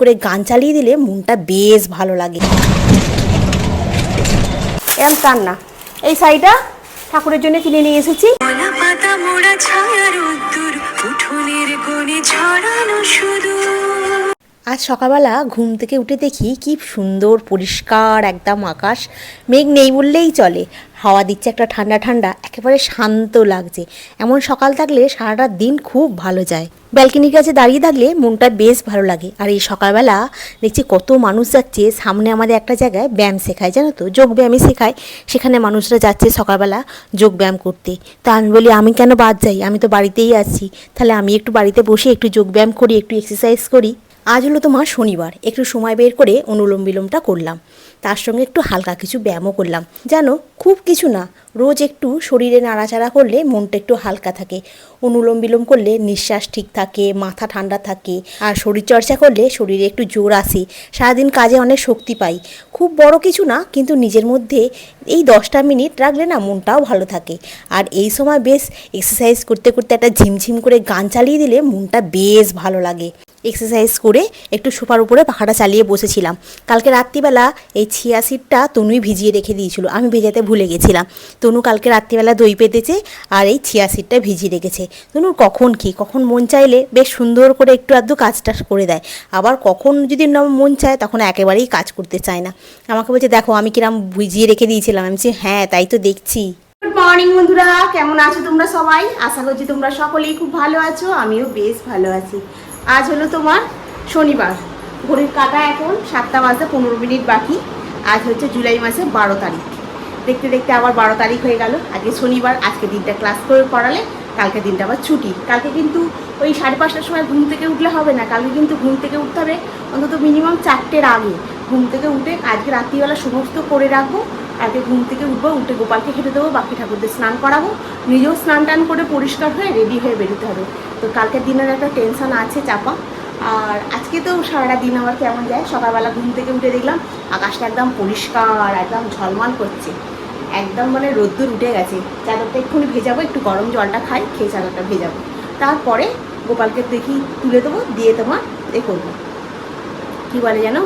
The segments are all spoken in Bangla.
করে গান চালিয়ে দিলে মনটা বেশ ভালো লাগে। এরম কান না। এই শাড়িটা ঠাকুরের জন্য কিনে নিয়ে এসেছি। পাতা মোড়া ছায়া উদ্দুর উঠোনের কোণে ছড়ানো শুধু আজ সকালবেলা ঘুম থেকে উঠে দেখি কি সুন্দর, পরিষ্কার একদম আকাশ। মেঘ নেই বললেই চলে। হাওয়া দিচ্ছে একটা ঠান্ডা ঠান্ডা, একেবারে শান্ত লাগছে। এমন সকাল থাকলে সারাটা দিন খুব ভালো যায়। ব্যালকনির কাছে দাঁড়িয়ে থাকলে মনটা বেশ ভালো লাগে। আর এই সকালবেলা দেখছি কত মানুষ যাচ্ছে। সামনে আমাদের একটা জায়গায় ব্যায়াম শেখায়, জানো তো? যোগ ব্যায়ামই শেখায়। সেখানে মানুষরা যাচ্ছে সকালবেলা যোগ ব্যায়াম করতে। তা আমি বলি, আমি কেন বাদ যাই? আমি তো বাড়িতেই আছি। তাহলে আমি একটু বাড়িতে বসে একটু যোগ ব্যায়াম করি, একটু এক্সারসাইজ করি। আজ হলো তোমার শনিবার। একটু সময় বের করে অনুলোম বিলোমটা করলাম। তার সঙ্গে একটু হালকা কিছু ব্যায়ামও করলাম। জানো, খুব কিছু না, রোজ একটু শরীরে নাড়াচাড়া করলে মনটা একটু হালকা থাকে। অনুলোম বিলোম করলে নিঃশ্বাস ঠিক থাকে, মাথা ঠান্ডা থাকে, আর শরীরচর্চা করলে শরীরে একটু জোর আসে। সারাদিন কাজে অনেক শক্তি পাই। খুব বড় কিছু না, কিন্তু নিজের মধ্যে এই দশটা মিনিট রাখলে না মনটাও ভালো থাকে। আর এই সময় বেশ এক্সারসাইজ করতে করতে একটা ঝিমঝিম করে গান চালিয়ে দিলে মনটা বেশ ভালো লাগে। এক্সারসাইজ করে একটু সোফার উপরে পাখাটা চালিয়ে বসেছিলাম। কালকে রাত্রিবেলা এই ছিয়া সিটটা তনুই ভিজিয়ে রেখে দিয়েছিল। আমি ভেজাতে ভুলে গেছিলাম। তনু কালকে রাত্রিবেলা দই পেতেছে আর এই ছিয়া সিটটা ভিজিয়ে রেখেছে। তনুর কখন কি? কখন মন চাইলে বেশ সুন্দর করে একটু আধটু কাজটা করে দেয়। আবার কখন যদি মন চায় তখন একেবারেই কাজ করতে চায় না। আমাকে বলছে, দেখো, আমি কিরাম ভিজিয়ে রেখে দিয়েছিলাম। আমি হ্যাঁ তাই তো দেখছি। গুড মর্নিং বন্ধুরা। কেমন আছো তোমরা সবাই? আশা করছি তোমরা সকলেই খুব ভালো আছো। আমিও বেশ ভালো আছি। আজ হলো তোমার শনিবার। ঘড়ির কাটা এখন সাতটা বাজতে পনেরো মিনিট বাকি। আজ হচ্ছে জুলাই মাসের বারো তারিখ। দেখতে দেখতে আবার বারো তারিখ হয়ে গেল। আজকে শনিবার, আজকে দিনটা ক্লাস করে পড়ালে কালকে দিনটা আবার ছুটি। কালকে কিন্তু ওই সাড়ে পাঁচটার সময় ঘুম থেকে উঠলে হবে না। কালকে কিন্তু ঘুম থেকে উঠতে হবে অন্তত মিনিমাম চারটের আগে। ঘুম থেকে উঠে আজকে রাত্রিবেলা সমস্ত করে রাখব। আজকে ঘুম থেকে উঠবো, উঠে গোপালকে খেতে দেবো বাকি ঠাকুরদের স্নান করাবো, নিজেও স্নান টান করে পরিষ্কার হয়ে রেডি হয়ে বেরোতে হবে। তো কালকের দিনের একটা টেনশন আছে চাপা। আর আজকে তো সারাটা দিন আমার কেমন যায়? সকালবেলা ঘুম থেকে উঠে দেখলাম আকাশটা একদম পরিষ্কার, একদম ঝলমল করছে। একদম মানে রোদ্দুর উঠে গেছে। চাদরটা এক্ষুনি ভেজাবো, একটু গরম জলটা খাই, খেয়ে চাদরটা ভেজাবো। তারপরে গোপালকে দেখি তুলে দেবো, দিয়ে তোমার এ করব। কি বলে যেন?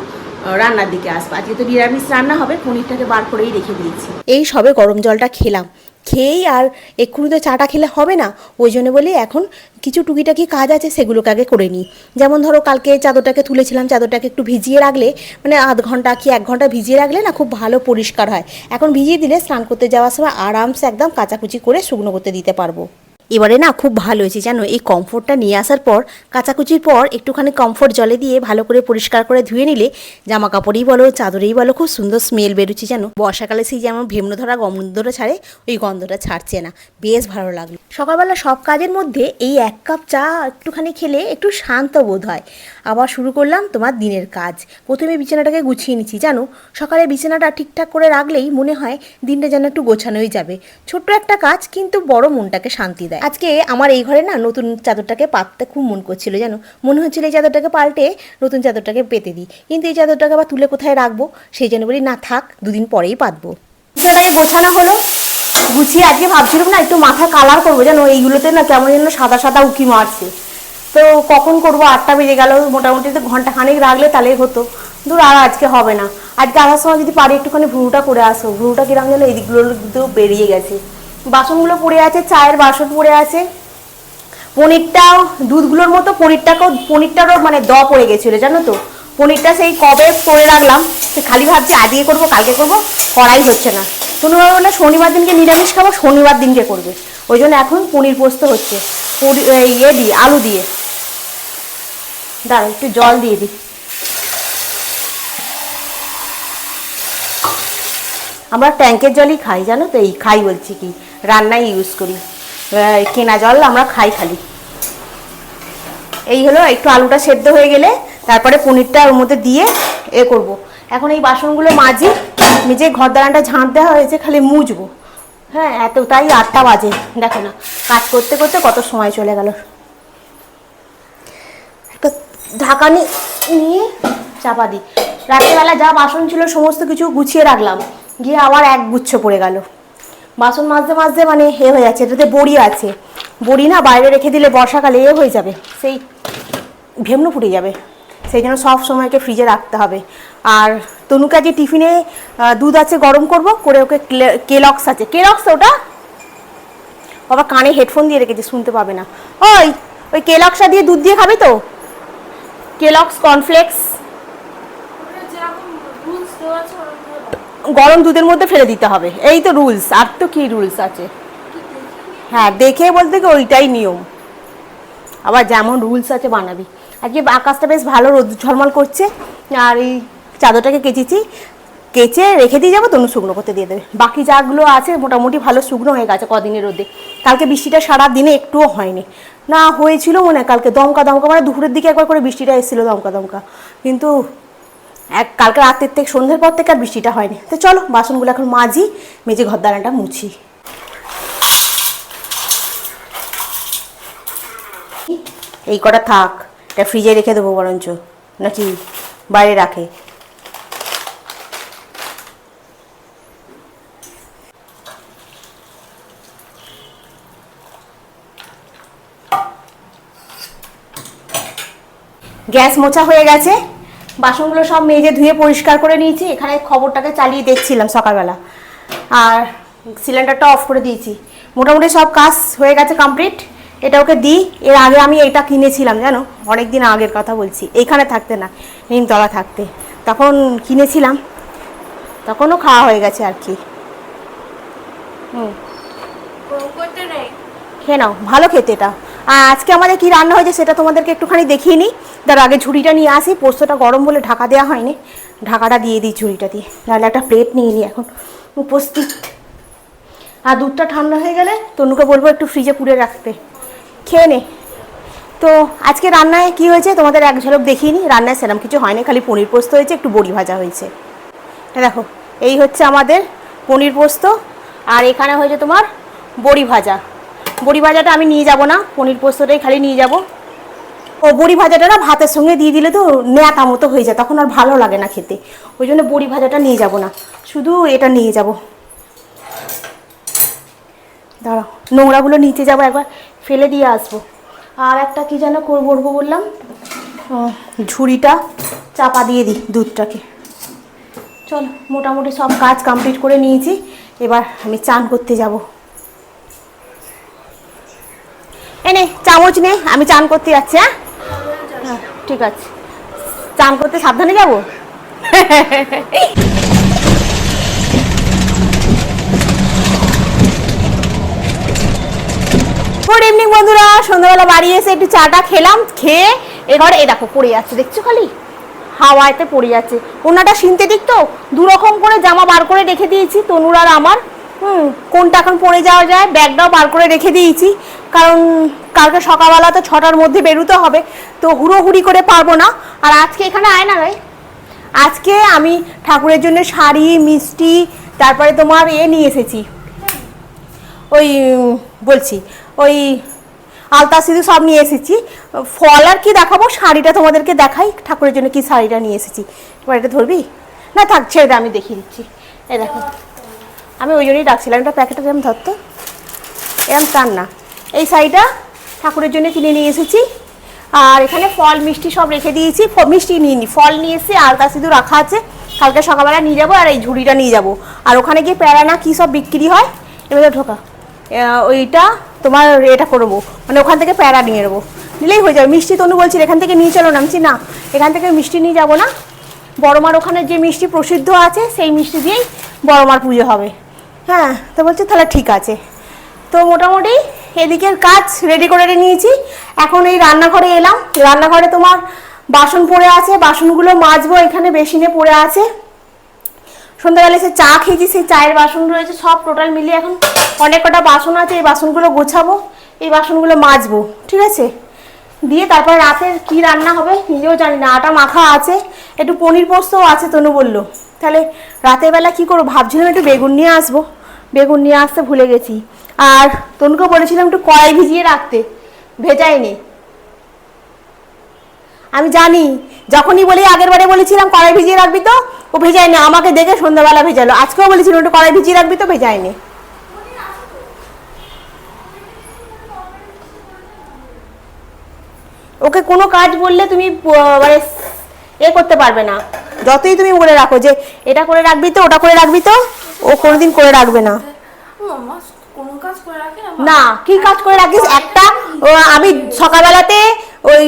রান্নার দিকে আসব। আজকে তো নিরামিষ রান্না হবে, পনিরটাকে বার করেই রেখে দিয়েছি। এই সবে গরম জলটা খেলাম। খেয়েই আর এক্ষুনি তো চাটা খেলে হবে না, ওই জন্য বলি এখন কিছু টুকিটাকি কাজ আছে, সেগুলোকে আগে করে নিই। যেমন ধরো, কালকে চাদরটাকে তুলেছিলাম, চাদরটাকে একটু ভিজিয়ে রাখলে মানে আধ ঘণ্টা কি এক ঘণ্টা ভিজিয়ে রাখলে না খুব ভালো পরিষ্কার হয়। এখন ভিজিয়ে দিলে স্নান করতে যাওয়ার সময় আরামসে একদম কাচাকুচি করে শুকনো করতে দিতে পারব। এবারে না খুব ভালো হয়েছে, জানো? এই কমফোর্টটা নিয়ে আসার পর, কাচাকুচির পর একটুখানি কমফোর্ট জলে দিয়ে ভালো করে পরিষ্কার করে ধুয়ে নিলে জামা কাপড়েই বলো, চাদরেই বলো, খুব সুন্দর স্মেল বেরোচ্ছে, জানো? বর্ষাকালে সেই যেমন ভেমনো ধরা গন্ধটা ছাড়ে, ওই গন্ধটা ছাড়ছে না। বেশ ভালো লাগল। সকালবেলা সব কাজের মধ্যে এই এক কাপ চা একটুখানি খেলে একটু শান্ত বোধ হয়। আবার শুরু করলাম তোমার দিনের কাজ। প্রথমে বিছানাটাকে গুছিয়ে নিচ্ছি, জানো? সকালে বিছানাটা ঠিকঠাক করে রাখলেই মনে হয় দিনটা যেন একটু গোছানোই যাবে। ছোট্ট একটা কাজ, কিন্তু বড় মনটাকে শান্তি দেয়। আজকে আমার এই ঘরে না নতুন চাদরটাকে পাততে খুব মন করছিল, জানো? মনে হচ্ছিল এই চাদরটাকে পাল্টে নতুন চাদরটাকে পেতে দিই। কিন্তু এই চাদরটাকে আবার তুলে কোথায় রাখব? সেই জন্য বলি, না থাক, দুদিন পরেই পাতবো। বিছানাটাকে গোছানো হলো। গুছিয়ে আজকে ভাবছিলাম না একটু মাথা কালার করব, জানো? এইগুলোতে না কেমন যেন সাদা সাদা উকি মারছে। তো কখন করব? আটটা বেজে গেল, মোটামুটি তো ঘণ্টা খানেক রাখলে তাহলেই হতো। দূর আর আজকে হবে না। আজকে আসার সময় যদি পারি, একটুখানি ভুরুটা করে আসো। ভুরুটা কিরম যেন এদিকগুলো কিন্তু বেরিয়ে গেছে। বাসনগুলো পড়ে আছে, চায়ের বাসন পড়ে আছে। পনিরটাও, দুধগুলোর মতো পনিরটাকেও, পনিরটারও মানে দ পড়ে গেছিল, জানো তো? পনিরটা সেই কবে করে রাখলাম, সে খালি ভাবছি আজকে করব, কালকে করব, করাই হচ্ছে না। শনিবার বলে শনিবার দিনকে নিরামিষ খাব, শনিবার দিনকে করবে। ওই জন্য এখন পনির পোস্ত হচ্ছে। পনি- এই ইয়ে দিয়ে, আলু দিয়ে। দাঁড়া, একটু জল দিয়ে দিই। আমরা ট্যাঙ্কের জলই খাই, জানো তো? এই খাই বলছি কি? রান্নায় ইউজ করি। কেনা জল আমরা খাই খালি। এই হলো, একটু আলুটা সেদ্ধ হয়ে গেলে, তারপরে পনিরটা ওর মধ্যে দিয়ে এ করব। এখন এই বাসনগুলো মাজি, নিজে ঘর দালানটা ঝাঁট দেওয়া হয়েছে, খালি মুজবো। হ্যাঁ এত তাই আটটা বাজে, দেখো না। কাজ করতে করতে কত সময় চলে গেল। ঢাকানি নিয়ে চাপা দিই রাত্রেবেলা যা বাসন ছিল সমস্ত কিছু গুছিয়ে রাখলাম। গিয়ে আবার এক গুচ্ছ পড়ে গেল। বাসন মাজতে মাজতে মানে হে হয়ে যাচ্ছে, এটাতে বড়ি আছে। বড়ি না বাইরে রেখে দিলে বর্ষাকালে এ হয়ে যাবে, সেই ভেমনো ফুটে যাবে। সেই জন্য সব সময়কে ফ্রিজে রাখতে হবে। আর তনুকে আজকে টিফিনে দুধ আছে গরম করব, করে ওকে কেলক্স আছে। কেলক্স ওটা? বাবা কানে হেডফোন দিয়ে রেখেছে, শুনতে পাবে না। ওই ওই কেলক্সটা দিয়ে দুধ দিয়ে খাবে তো? কেলক্স কর্নফ্লেক্স গরম দুধের মধ্যে ফেলে দিতে হবে। এই তো রুলস আর তো কি রুলস আছে? হ্যাঁ দেখে বলতে কি ওইটাই নিয়ম। আবার যেমন রুলস আছে, বানাবি। আজকে আকাশটা বেশ ভালো রোদ ঝলমল করছে, আর এই চাদরটাকে কেচেছি। কেচে রেখে দিয়ে যাব, তনু শুকনো করতে দিয়ে দেবে। বাকি যাগুলো আছে, মোটামুটি ভালো শুকনো হয়ে গেছে কদিনের রোদে। কালকে বৃষ্টিটা সারা দিনে একটুও হয়নি। না, হয়েছিল মনে কালকে। দমকা দমকা মানে দুপুরের দিকে একবার করে বৃষ্টিটা এসেছিল দমকা দমকা। কিন্তু এক, কালকে রাতের থেকে, সন্ধ্যের পর থেকে আর বৃষ্টিটা হয়নি। তো চলো, বাসনগুলো এখন মাজি, মেজে দানাটা মুছি। এই কটা থাক, এটা ফ্রিজে রেখে দেবো বরঞ্চ, নাকি বাইরে রাখে? গ্যাস মোছা হয়ে গেছে। বাসনগুলো সব মেজে ধুয়ে পরিষ্কার করে নিয়েছি। এখানে খবরটাকে চালিয়ে দেখছিলাম সকালবেলা। আর সিলিন্ডারটা অফ করে দিয়েছি। মোটামুটি সব কাজ হয়ে গেছে কমপ্লিট এটা ওকে দিই। এর আগে আমি এটা কিনেছিলাম জানো? অনেক দিন আগের কথা বলছি। এখানে থাকতে না নিমতলা থাকতে। তখন কিনেছিলাম। তখনও খাওয়া হয়ে গেছে আর কি। হুম। খেয়ে নাও। ভালো খেতে এটা। আজকে আমাদের কি রান্না হয়েছে সেটা তোমাদেরকে একটুখানি দেখিয়ে নিই। তার আগে ঝুড়িটা নিয়ে আসি। পোস্তটা গরম বলে ঢাকা দেওয়া হয়নি। ঢাকাটা দিয়ে দিই ঝুড়িটা দিয়ে। নাহলে একটা প্লেট নিয়ে নিই এখন। উপস্থিত। আর দুধটা ঠান্ডা হয়ে গেলে তনুকে বলব একটু ফ্রিজে পুড়ে রাখতে। খেয়ে নে। তো আজকে রান্নায় কি হয়েছে তোমাদের এক ঝলক দেখিয়ে নিই। রান্নায় সেরকম কিছু হয়নি, খালি পনির পোস্ত হয়েছে, একটু বড়ি ভাজা হয়েছে। দেখো, এই হচ্ছে আমাদের পনির পোস্ত। আর এখানে হয়েছে তোমার বড়ি ভাজা। বড়ি ভাজাটা আমি নিয়ে যাব না, পনির পোস্তটাই খালি নিয়ে যাব। ও বড়ি ভাজাটা না ভাতের সঙ্গে দিয়ে দিলে তো নেতা মতো হয়ে যায়, তখন আর ভালো লাগে না খেতে। ওই জন্য বড়ি ভাজাটা নিয়ে যাব না, শুধু এটা নিয়ে যাব। দাঁড়াও, নোংরাগুলো নিচে যাব একবার, ফেলে দিয়ে আসব। আর একটা কি যেন করব বললাম? ঝুড়িটা চাপা দিয়ে দিই দুধটাকে। চলো, মোটামুটি সব কাজ কমপ্লিট করে নিয়েছি, এবার আমি চান করতে যাব। এনে চামচ নে, আমি চান করতে যাচ্ছি হ্যাঁ? হ্যাঁ ঠিক আছে। চান করতে সাবধানে যাব? গুড ইভিনিং বন্ধুরা। সন্ধ্যাবেলা বাড়ি এসে একটু চাটা খেলাম, খেয়ে এবার এ দেখো, পড়ে যাচ্ছে। দেখছ খালি? হাওয়াতে পড়ে যাচ্ছে। ওনাটা সিনথেটিক তো। দু রকম করে জামা বার করে রেখে দিয়েছি, তনুর আর আমার। হুম, কোনটা এখন পরে যাওয়া যায়? ব্যাগটাও বার করে রেখে দিয়েছি। কারণ কালকে সকালবেলা তো ছটার মধ্যে বেরোতে হবে, তো হুড়োহুড়ি করে পারব না। আর আজকে এখানে আয় না রে। আজকে আমি ঠাকুরের জন্য শাড়ি, মিষ্টি, তারপরে তোমার এ নিয়ে এসেছি। ওই বলছি, ওই আলতা সিঁদুর সব নিয়ে এসেছি। ফল আর কি দেখাবো, শাড়িটা তোমাদেরকে দেখাই, ঠাকুরের জন্য কি শাড়িটা নিয়ে এসেছি। এবার এটা ধরবি? না, থাক, ছেড়ে আমি দেখিয়ে দিচ্ছি। এ দেখো। আমি ওই জন্যই ডাকছিলাম এটা প্যাকেটটা যেমন ধরতো এরম টান না। এই শাড়িটা ঠাকুরের জন্য কিনে নিয়ে এসেছি। আর এখানে ফল মিষ্টি সব রেখে দিয়েছি। মিষ্টি নিয়ে নি ফল নিয়ে এসে আর আলতা সিঁদুর রাখা আছে। কালকে সকালবেলা নিয়ে যাব আর এই ঝুড়িটা নিয়ে যাব। আর ওখানে গিয়ে প্যারানা কী সব বিক্রি হয়? এবার ঢোকা। ওইটা তোমার এটা করব। মানে ওখান থেকে প্যারা নিয়ে নেব। নিলেই হয়ে যাবে। মিষ্টি তনু বলছি এখান থেকে নিয়ে চলো না। আমি বলছি, না এখান থেকে মিষ্টি নিয়ে যাব না। বড়মার ওখানে যে মিষ্টি প্রসিদ্ধ আছে সেই মিষ্টি দিয়েই বড়মার পুজো হবে। হ্যাঁ তো বলছে তাহলে ঠিক আছে। তো মোটামুটি এদিকের কাজ রেডি করে নিয়েছি। এখন এই রান্নাঘরে এলাম। রান্নাঘরে তোমার বাসন পড়ে আছে, বাসনগুলো মাজবো, এখানে বেসিনে পড়ে আছে। সন্ধ্যাবেলা সে চা খেয়েছি, সেই চায়ের বাসন রয়েছে, সব টোটাল মিলিয়ে এখন অনেক কটা বাসন আছে, এই বাসনগুলো গোছাবো, এই বাসনগুলো মাজবো, ঠিক আছে? দিয়ে তারপর রাতের কি রান্না হবে নিজেও জানি না, আটা মাখা আছে, একটু পনির পোস্তও আছে, তনু বলল। তাহলে রাতের বেলা কি করব? ভাবছিলাম একটু বেগুন নিয়ে আসব। বেগুন নিয়ে আসতে ভুলে গেছি। আর তনুকে বলেছিলাম একটু কড়াই ভিজিয়ে রাখতে। ভেজাইনি আমি জানি, যখনই বলি আগের বারে বলেছিলাম কড়াই ভিজিয়ে রাখবি তো, ও ভেজায়নি, আমাকে দেখে সন্ধ্যাবেলা ভেজালো। আজকেও বলেছিলাম একটু কড়াই ভিজিয়ে রাখবি তো, ভেজায়নি। ওকে কোনো কাজ বললে তুমি মানে এ করতে পারবে না। যতই তুমি বলে রাখো যে, এটা করে রাখবি তো, ওটা করে রাখবি তো ও কোনোদিন করে রাখবে না। না না কি কাজ করে রাখিস? একটা আমি সকালবেলাতে ওই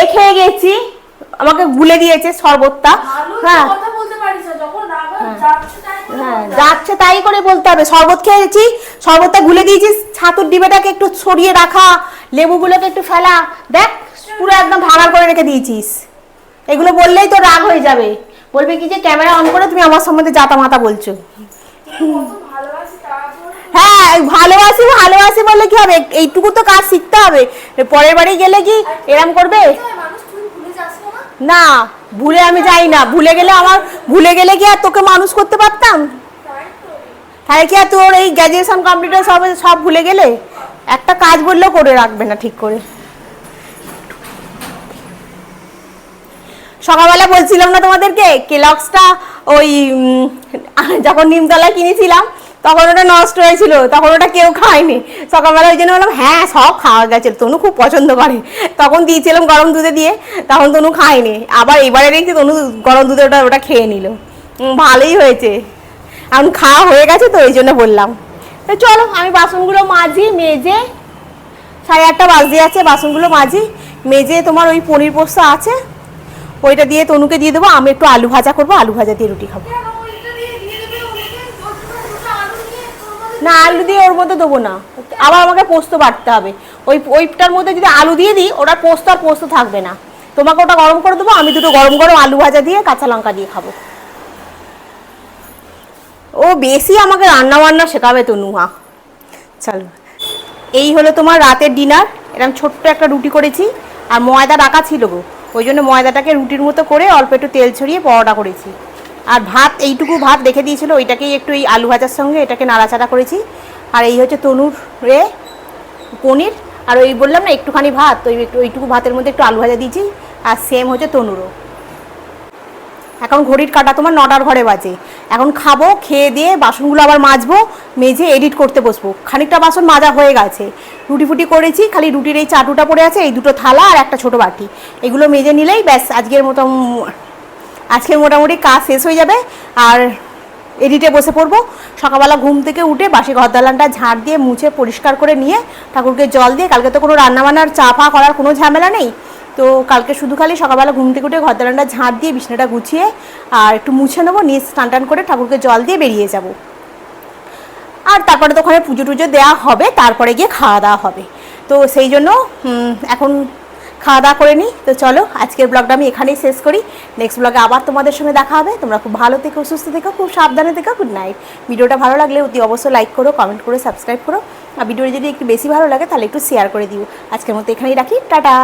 এ খেয়ে গেছি আমাকে গুলে দিয়েছে শরবতটা। হ্যাঁ। হয় যাচ্ছে তাই করে হ্যাঁ বলতে হবে। যাচ্ছে তাই করে বলতে হবে। শরবত খেয়েছি শরবতটা গুলে দিয়েছিস ছাতুর ডিবেটাকে একটু ছড়িয়ে রাখা লেবুগুলোকে একটু ফেলা দেখ পুরো একদম ভাঙা করে রেখে দিয়েছিস। এগুলো বললেই তো রাগ হয়ে যাবে। বলবে কি যে ক্যামেরা অন করে তুমি আমার সম্বন্ধে জাতা মাতা বলছো। হ্যাঁ ভালোবাসি ভালোবাসি বললে কি হবে? এইটুকু তো কাজ শিখতে হবে। পরের বাড়ি গেলে কি এরম করবে? না, ভুলে আমি যাই না। ভুলে গেলে আমার, ভুলে গেলে কি আর তোকে মানুষ করতে পারতাম? তাই কি আর তোর এই গ্র্যাজুয়েশন কমপ্লিট সব সব ভুলে গেলে? একটা কাজ বললেও করে রাখবে না ঠিক করে। সকালবেলা বলছিলাম না তোমাদেরকে? কেলক্সটা ওই যখন নিমতলা কিনেছিলাম, তখন ওটা নষ্ট হয়েছিল, তখন ওটা কেউ খায়নি। সকালবেলা ওই জন্য বললাম হ্যাঁ সব খাওয়া গেছে, তনু খুব পছন্দ করে। তখন দিয়েছিলাম গরম দুধে দিয়ে, তখন তনু খায়নি। আবার এবারে দেখছি তনু গরম দুধে ওটা ওটা খেয়ে নিল। ভালোই হয়েছে। এখন খাওয়া হয়ে গেছে তো ওই জন্য বললাম। তো চলো, আমি বাসনগুলো মাজি, মেজে, সাড়ে আটটা বাজে আছে বাসনগুলো মাজি, মেজে তোমার ওই পনির পোস্ত আছে ওইটা দিয়ে তনুকে দিয়ে দেবো আমি একটু আলু ভাজা করব আলু ভাজা দিয়ে রুটি খাব। না আলু দিয়ে ওর মধ্যে দেবো না। আবার আমাকে পোস্ত বাটতে হবে। ওই ওইটার মধ্যে যদি আলু দিয়ে দিই ওটা পোস্ত আর পোস্ত থাকবে না। তোমাকে ওটা গরম করে দেবো আমি দুটো গরম গরম আলু ভাজা দিয়ে কাঁচা লঙ্কা দিয়ে খাব। ও বেশি আমাকে রান্না বান্না শেখাবে তনুয়া চলো। এই হলো তোমার রাতের ডিনার এরকম ছোট্ট একটা রুটি করেছি আর ময়দা রাখা ছিল গো। ওই জন্য ময়দাটাকে রুটির মতো করে অল্প একটু তেল ছড়িয়ে পরোটা করেছি। আর ভাত, এইটুকু ভাত দেখে দিয়েছিল, ওইটাকেই একটু এই আলু ভাজার সঙ্গে এটাকে নাড়াচাড়া করেছি। আর এই হচ্ছে তনুর রে পনির, আর ওই বললাম না একটুখানি ভাত, ওই একটু, ওইটুকু ভাতের মধ্যে একটু আলু ভাজা দিয়েছি, আর সেম হচ্ছে তনুরও। এখন ঘড়ির কাটা তোমার নটার ঘরে বাজে। এখন খাব, খেয়ে দিয়ে বাসনগুলো আবার মাজবো, মেজে এডিট করতে বসবো। খানিকটা বাসন মাজা হয়ে গেছে। রুটি ফুটি করেছি, খালি রুটির এই চাটুটা পড়ে আছে, এই দুটো থালা আর একটা ছোট বাটি। এগুলো মেজে নিলেই ব্যাস, আজকের মতো আজকের মোটামুটি কাজ শেষ হয়ে যাবে। আর এডিটে বসে পড়ব। সকালবেলা ঘুম থেকে উঠে বাসি ঘর দালানটা ঝাড় দিয়ে মুছে পরিষ্কার করে নিয়ে ঠাকুরকে জল দিয়ে, কালকে তো কোনো রান্নাবান্নার চা ফা করার কোনো ঝামেলা নেই। তো কালকে শুধু খালি সকালবেলা ঘুম থেকে উঠে ঘর দালানটা ঝাঁট দিয়ে বিছানাটা গুছিয়ে আর একটু মুছে নেব, নিয়ে স্নান টান করে ঠাকুরকে জল দিয়ে বেরিয়ে যাব। আর তারপরে তো ওখানে পুজো টুজো দেওয়া হবে, তারপরে গিয়ে খাওয়া দাওয়া হবে। তো সেই জন্য এখন খাওয়া দাওয়া করে নিই। তো চলো, আজকের ব্লগটা আমি এখানেই শেষ করি। নেক্সট ব্লগে আবার তোমাদের সঙ্গে দেখা হবে। তোমরা খুব ভালো থেকো, সুস্থ থেকো, খুব সাবধানে থেকো। গুড নাইট ভিডিওটা ভালো লাগলে অতি অবশ্যই লাইক করো কমেন্ট করো সাবস্ক্রাইব করো। আর ভিডিওটা যদি একটু বেশি ভালো লাগে, তাহলে একটু শেয়ার করে দিও। আজকের মতো এখানেই রাখি। টাটা!